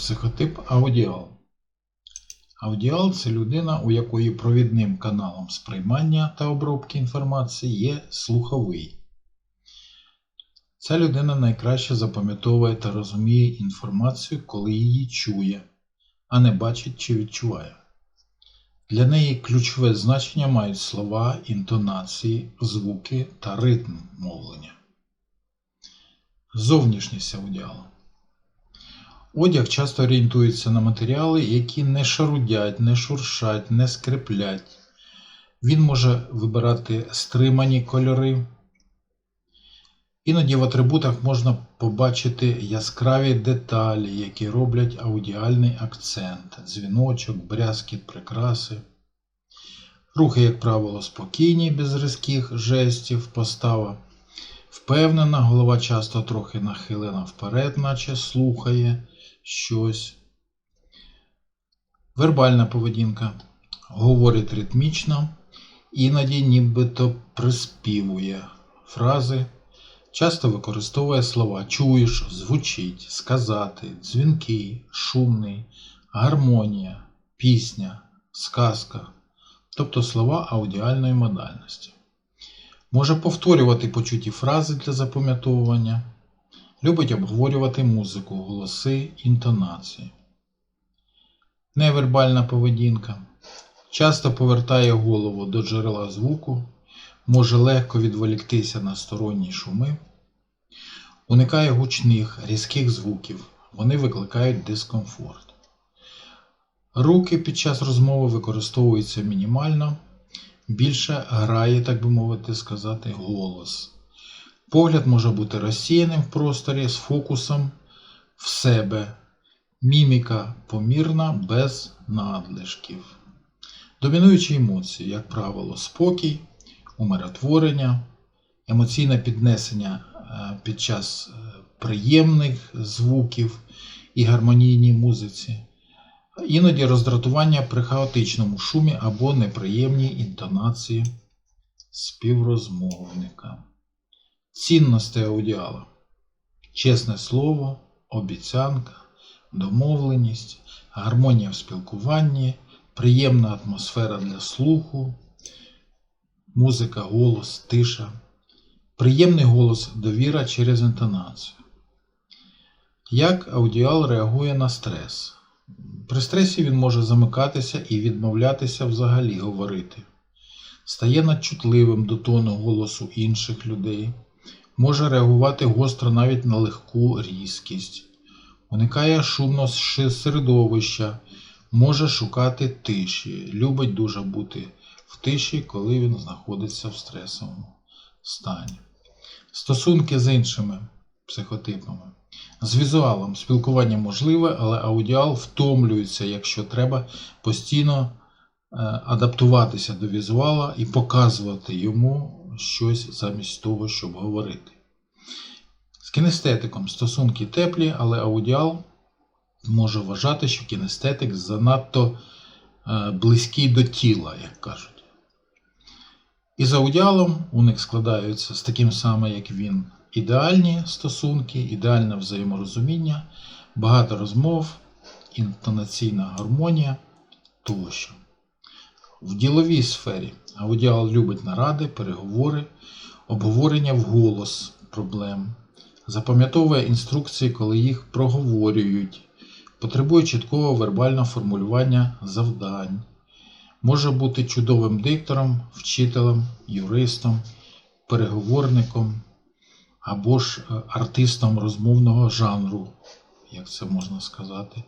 Психотип аудіал. Аудіал це людина, у якої провідним каналом сприймання та обробки інформації є слуховий. Ця людина найкраще запам'ятовує та розуміє інформацію, коли її чує, а не бачить чи відчуває. Для неї ключове значення мають слова, інтонації, звуки та ритм мовлення. Зовнішність аудіалу. Одяг часто орієнтується на матеріали, які не шарудять, не шуршать, не скриплять. Він може вибирати стримані кольори. Іноді в атрибутах можна побачити яскраві деталі, які роблять аудіальний акцент, дзвіночок, брязкіт, прикраси. Рухи, як правило, спокійні, без різких жестів, постава. Впевнена, голова часто трохи нахилена вперед, наче слухає щось. Вербальна поведінка. Говорить ритмічно, іноді нібито приспівує фрази. Часто використовує слова чуєш, звучить, сказати, дзвінкий, шумний, гармонія, пісня, сказка, тобто слова аудіальної модальності. Може повторювати почуті фрази для запам'ятовування, любить обговорювати музику, голоси, інтонації. Невербальна поведінка. Часто повертає голову до джерела звуку, може легко відволіктися на сторонні шуми, уникає гучних, різких звуків, вони викликають дискомфорт. Руки під час розмови використовуються мінімально, більше грає, так би мовити, сказати, голос. Погляд може бути розсіяним в просторі з фокусом в себе. Міміка помірна без надлишків. Домінуючі емоції, як правило, спокій, умиротворення, емоційне піднесення е, під час е, приємних звуків і гармонійній музиці, іноді роздратування при хаотичному шумі або неприємній інтонації співрозмовника. Цінності аудіала. Чесне слово, обіцянка, домовленість, гармонія в спілкуванні, приємна атмосфера для слуху, музика, голос, тиша, приємний голос, довіра через інтонацію. Як аудіал реагує на стрес? При стресі він може замикатися і відмовлятися взагалі говорити, стає надчутливим до тону голосу інших людей, може реагувати гостро навіть на легку різкість, уникає шумного середовища, може шукати тиші, любить дуже бути в тиші, коли він знаходиться в стресовому стані. Стосунки з іншими психотипами. З візуалом спілкування можливе, але аудіал втомлюється, якщо треба постійно е, адаптуватися до візуала і показувати йому щось замість того, щоб говорити. З кінестетиком стосунки теплі, але аудіал може вважати, що кінестетик занадто е, близький до тіла, як кажуть. І з аудіалом у них складаються з таким самим, як він, ідеальні стосунки, ідеальне взаєморозуміння, багато розмов, інтонаційна гармонія тощо. В діловій сфері. Аудіал любить наради, переговори, обговорення вголос проблем, запам'ятовує інструкції, коли їх проговорюють, потребує чіткого вербального формулювання завдань, може бути чудовим диктором, вчителем, юристом, переговорником або ж е, артистом розмовного жанру, як це можна сказати,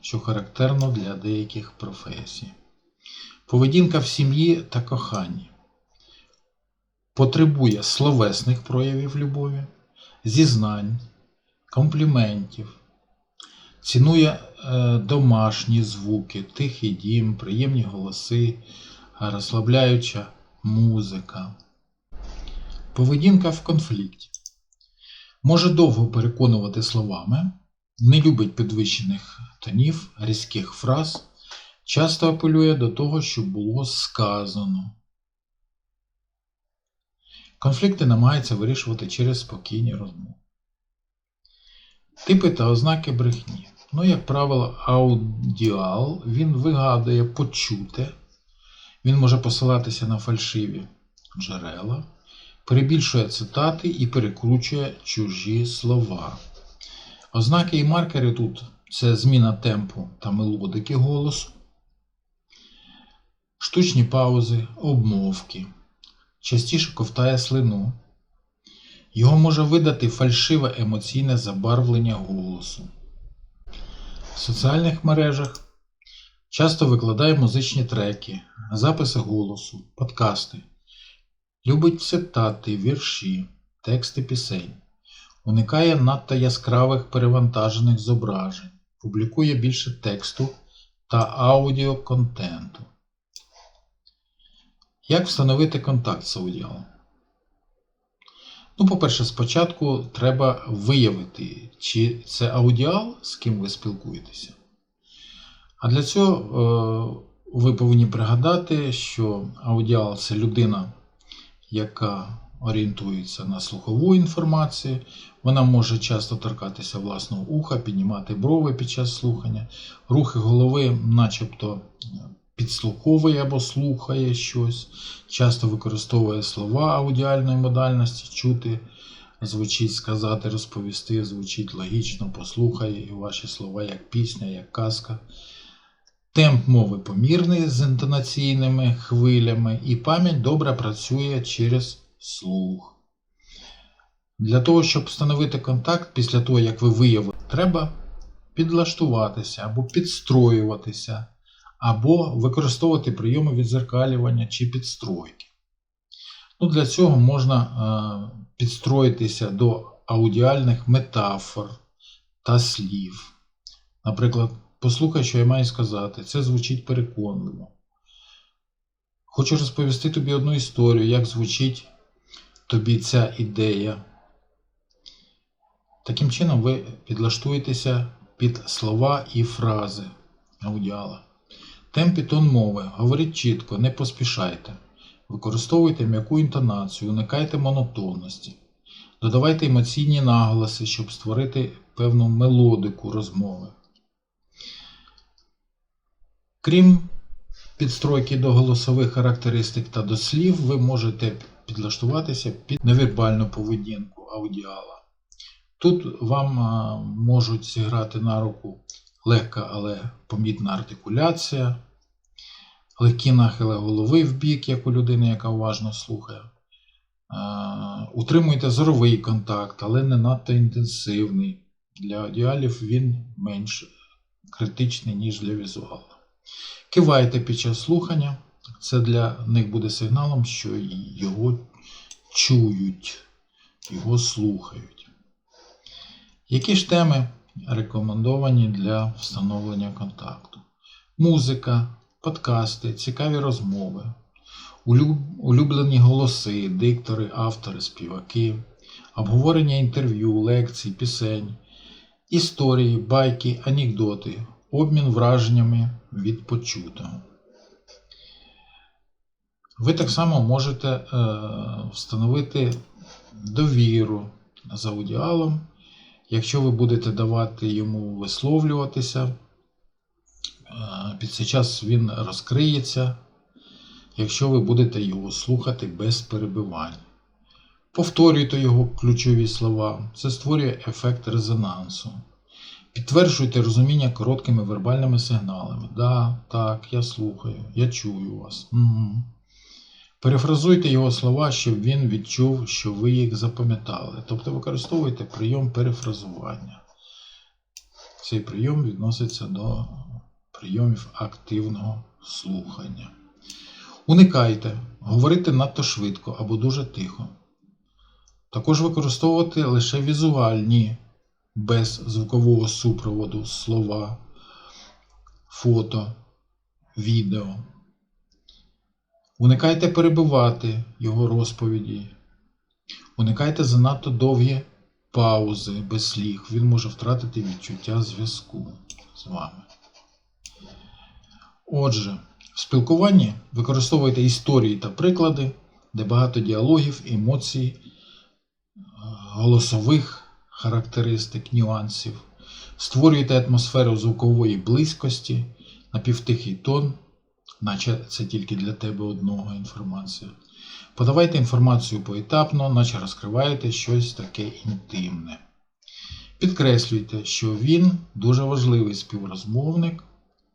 що характерно для деяких професій. Поведінка в сім'ї та коханні потребує словесних проявів любові, зізнань, компліментів, цінує е, домашні звуки, тихий дім, приємні голоси, розслабляюча музика. Поведінка в конфлікті. Може довго переконувати словами, не любить підвищених тонів, різких фраз, часто апелює до того, що було сказано. Конфлікти намагається вирішувати через спокійні розмови. Типи та ознаки брехні. Ну, як правило, аудіал він вигадує почуте, він може посилатися на фальшиві джерела, перебільшує цитати і перекручує чужі слова. Ознаки і маркери тут це зміна темпу та мелодики голосу, штучні паузи, обмовки, частіше ковтає слину. Його може видати фальшиве емоційне забарвлення голосу. В соціальних мережах часто викладає музичні треки, записи голосу, подкасти. Любить цитати, вірші, тексти пісень. Уникає надто яскравих перевантажених зображень, публікує більше тексту та аудіоконтенту. Як встановити контакт з аудіалом? Ну, по-перше, спочатку треба виявити, чи це аудіал, з ким ви спілкуєтеся. А для цього е, ви повинні пригадати, що аудіал це людина, яка орієнтується на слухову інформацію. Вона може часто торкатися власного уха, піднімати брови під час слухання, рухи голови, начебто підслуховує або слухає щось, часто використовує слова аудіальної модальності, чути, звучить сказати, розповісти, звучить логічно, послухає, і ваші слова як пісня, як казка. Темп мови помірний з інтонаційними хвилями, і пам'ять добре працює через слух. Для того, щоб встановити контакт, після того, як ви виявили, треба підлаштуватися або підстроюватися, або використовувати прийоми відзеркалювання чи підстройки. Ну, Для цього можна е, підстроїтися до аудіальних метафор та слів. Наприклад, послухай, що я маю сказати, це звучить переконливо. Хочу розповісти тобі одну історію, як звучить тобі ця ідея. Таким чином, ви підлаштуєтеся під слова і фрази аудіала. Темп і тон мови. Говоріть чітко, не поспішайте. Використовуйте м'яку інтонацію, уникайте монотонності. Додавайте емоційні наголоси, щоб створити певну мелодику розмови. Крім підстройки до голосових характеристик та до слів, ви можете підлаштуватися під невербальну поведінку аудіала. Тут вам можуть зіграти на руку легка, але помітна артикуляція, легкі нахили голови в бік, як у людини, яка уважно слухає. А, Утримуйте зоровий контакт, але не надто інтенсивний. Для аудіалів він менш критичний, ніж для візуалу. Кивайте під час слухання. Це для них буде сигналом, що його чують, його слухають. Які ж теми рекомендовані для встановлення контакту? Музика, подкасти, цікаві розмови, улюблені голоси, диктори, автори, співаки, обговорення інтерв'ю, лекцій, пісень, історії, байки, анекдоти, обмін враженнями від почутого. Ви так само можете е, встановити довіру з аудіалом, якщо ви будете давати йому висловлюватися, е, під цей час він розкриється, якщо ви будете його слухати без перебивань. Повторюйте його ключові слова, це створює ефект резонансу. Підтверджуйте розуміння короткими вербальними сигналами. Да, так, я слухаю, я чую вас. Угу. Перефразуйте його слова, щоб він відчув, що ви їх запам'ятали. Тобто використовуйте прийом перефразування. Цей прийом відноситься до прийомів активного слухання. Уникайте говорити надто швидко або дуже тихо. Також використовувати лише візуальні, без звукового супроводу слова, фото, відео. Уникайте перебивати його розповіді. Уникайте занадто довгі паузи без слів. Він може втратити відчуття зв'язку з вами. Отже, в спілкуванні використовуйте історії та приклади, де багато діалогів, емоцій, голосових характеристик, нюансів. Створюєте атмосферу звукової близькості, напівтихий тон, наче це тільки для тебе одного інформація. Подавайте інформацію поетапно, наче розкриваєте щось таке інтимне. Підкреслюйте, що він дуже важливий співрозмовник,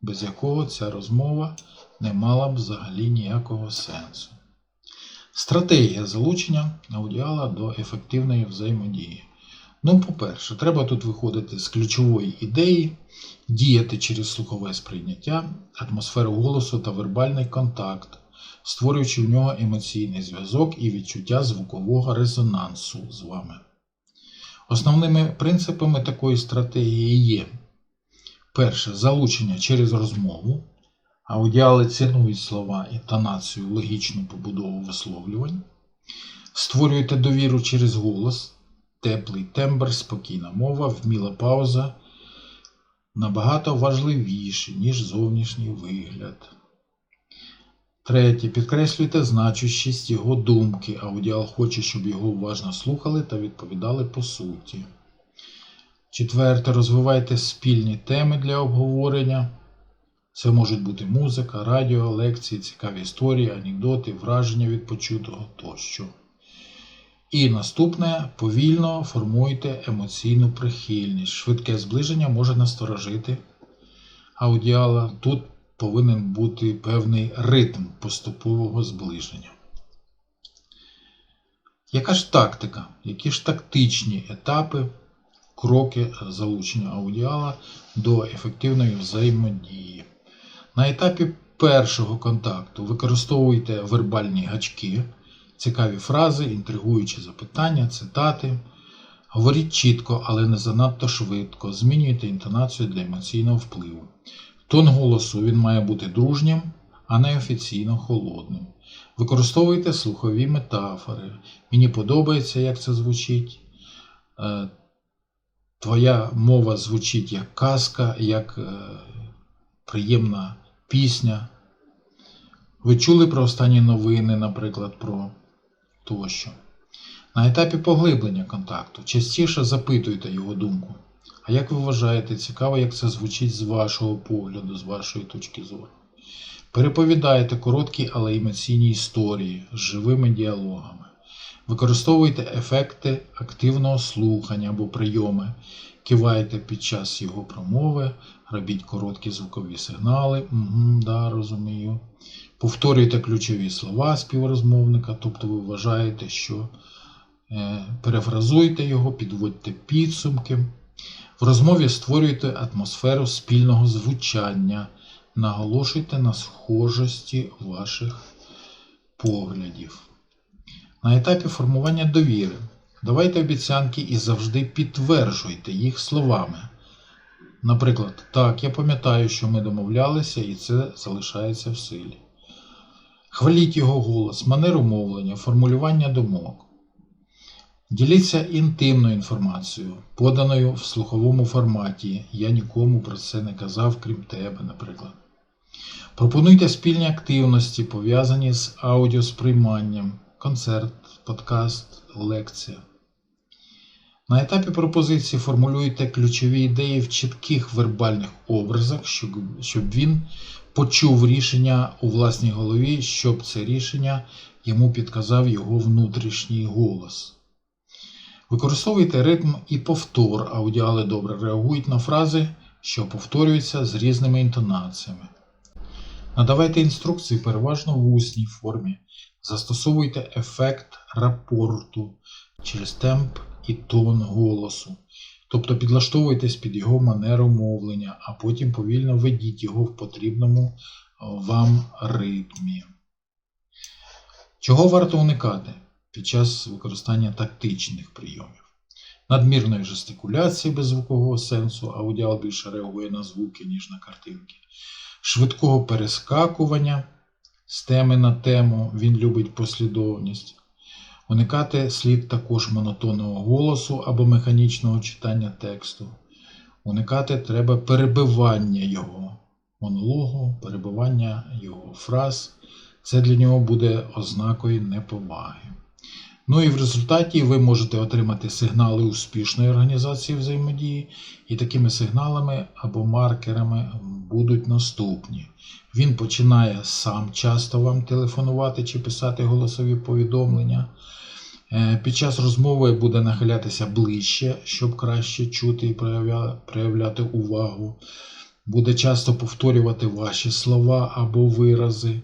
без якого ця розмова не мала б взагалі ніякого сенсу. Стратегія залучення аудіала до ефективної взаємодії. Ну, по-перше, треба тут виходити з ключової ідеї, діяти через слухове сприйняття, атмосферу голосу та вербальний контакт, створюючи в нього емоційний зв'язок і відчуття звукового резонансу з вами. Основними принципами такої стратегії є перше залучення через розмову. Аудіали цінують слова і тонацію логічну побудову висловлювань. Створюєте довіру через голос, теплий тембр, спокійна мова, вміла пауза набагато важливіше, ніж зовнішній вигляд. Третє. Підкреслюйте значущість його думки. Аудіал хоче, щоб його уважно слухали та відповідали по суті. Четверте. Розвивайте спільні теми для обговорення. Це можуть бути музика, радіо, лекції, цікаві історії, анекдоти, враження від почутого тощо. І наступне повільно формуйте емоційну прихильність. Швидке зближення може насторожити аудіала. Тут повинен бути певний ритм поступового зближення. Яка ж тактика? Які ж тактичні етапи, кроки залучення аудіала до ефективної взаємодії? На етапі першого контакту використовуйте вербальні гачки, цікаві фрази, інтригуючі запитання, цитати. Говоріть чітко, але не занадто швидко. Змінюйте інтонацію для емоційного впливу. Тон голосу він має бути дружнім, а не офіційно холодним. Використовуйте слухові метафори. Мені подобається, як це звучить. Е, Твоя мова звучить як казка, як е, приємна пісня. Ви чули про останні новини, наприклад, про тощо. На етапі поглиблення контакту частіше запитуйте його думку. А як ви вважаєте, цікаво, як це звучить з вашого погляду, з вашої точки зору? Переповідайте короткі, але емоційні історії з живими діалогами. Використовуйте ефекти активного слухання або прийоми, кивайте під час його промови, робіть короткі звукові сигнали. Угу, да, розумію. Повторюйте ключові слова співрозмовника, тобто ви вважаєте, що е, перефразуйте його, підводьте підсумки. В розмові створюйте атмосферу спільного звучання, наголошуйте на схожості ваших поглядів. На етапі формування довіри давайте обіцянки і завжди підтверджуйте їх словами. Наприклад, так, я пам'ятаю, що ми домовлялися, і це залишається в силі. Хваліть його голос, манеру мовлення, формулювання думок. Діліться інтимною інформацією, поданою в слуховому форматі. Я нікому про це не казав, крім тебе, наприклад. Пропонуйте спільні активності, пов'язані з аудіосприйманням, концерт, подкаст, лекція. На етапі пропозиції формулюйте ключові ідеї в чітких вербальних образах, щоб, він почув рішення у власній голові, щоб це рішення йому підказав його внутрішній голос. Використовуйте ритм і повтор, аудіали добре реагують на фрази, що повторюються з різними інтонаціями. Надавайте інструкції переважно в усній формі. Застосовуйте ефект рапорту через темп і тон голосу. Тобто підлаштовуйтесь під його манеру мовлення, а потім повільно ведіть його в потрібному вам ритмі. Чого варто уникати під час використання тактичних прийомів? Надмірної жестикуляції без звукового сенсу, аудіал більше реагує на звуки, ніж на картинки, швидкого перескакування з теми на тему, він любить послідовність. Уникати слід також монотонного голосу або механічного читання тексту. Уникати треба перебивання його монологу, перебивання його фраз. Це для нього буде ознакою неповаги. Ну і в результаті ви можете отримати сигнали успішної організації взаємодії, і такими сигналами або маркерами будуть наступні. Він починає сам часто вам телефонувати чи писати голосові повідомлення. Е, Під час розмови буде нахилятися ближче, щоб краще чути і проявля- проявляти увагу. Буде часто повторювати ваші слова або вирази.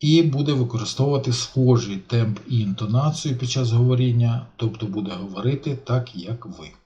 І буде використовувати схожий темп і інтонацію під час говоріння, тобто буде говорити так, як ви.